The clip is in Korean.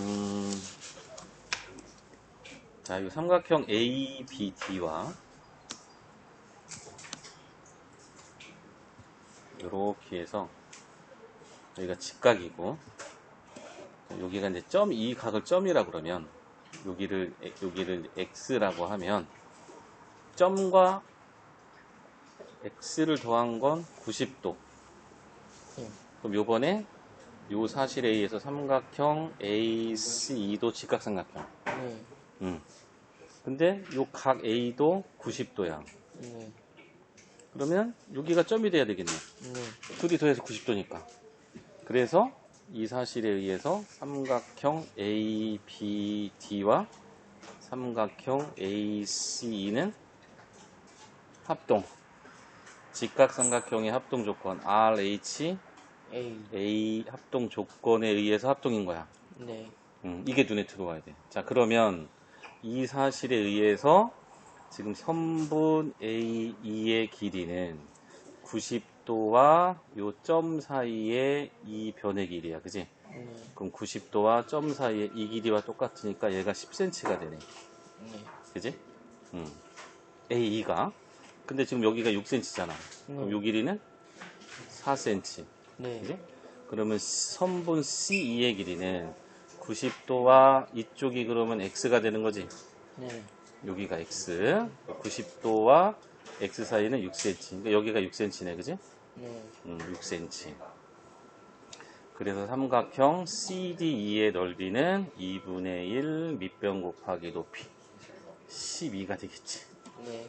음, 자, 이 삼각형 ABD와 이렇게 해서 여기가 직각이고 여기가 이제 점 이 각을 점이라 그러면 여기를 여기를 x라고 하면 점과 x를 더한 건 90도. 예. 그럼 요번에 요 사실에 의해서 삼각형 AC도 직각삼각형. 네. 음. 근데 요 각 A도 90도야. 네. 그러면 여기가 점이 돼야 되겠네. 네. 둘이 더해서 90도니까. 그래서 이 사실에 의해서 삼각형 ABD와 삼각형 AC는 합동. 직각삼각형의 합동 조건 RH A. A 합동 조건에 의해서 합동인 거야. 네. 음, 이게 눈에 들어와야 돼. 자, 그러면 이 사실에 의해서 지금 선분 A2의 길이는 90도와 요 점 사이의 이 변의 길이야. 그지? 네. 그럼 90도와 점 사이의 이 길이와 똑같으니까 얘가 10cm가 되네. 네. 그지? 음. A2가. 근데 지금 여기가 6cm잖아. 그럼 네. 요 길이는 4cm. 네. 그지? 그러면 선분 C2의 길이는 90도와 이쪽이 그러면 X가 되는 거지. 네. 여기가 X. 90도와 X 사이는 6cm. 그러니까 여기가 6cm네, 그지? 네. 음, 6cm. 그래서 삼각형 CDE의 넓이는 2분의 1 밑변 곱하기 높이 12가 되겠지. 네.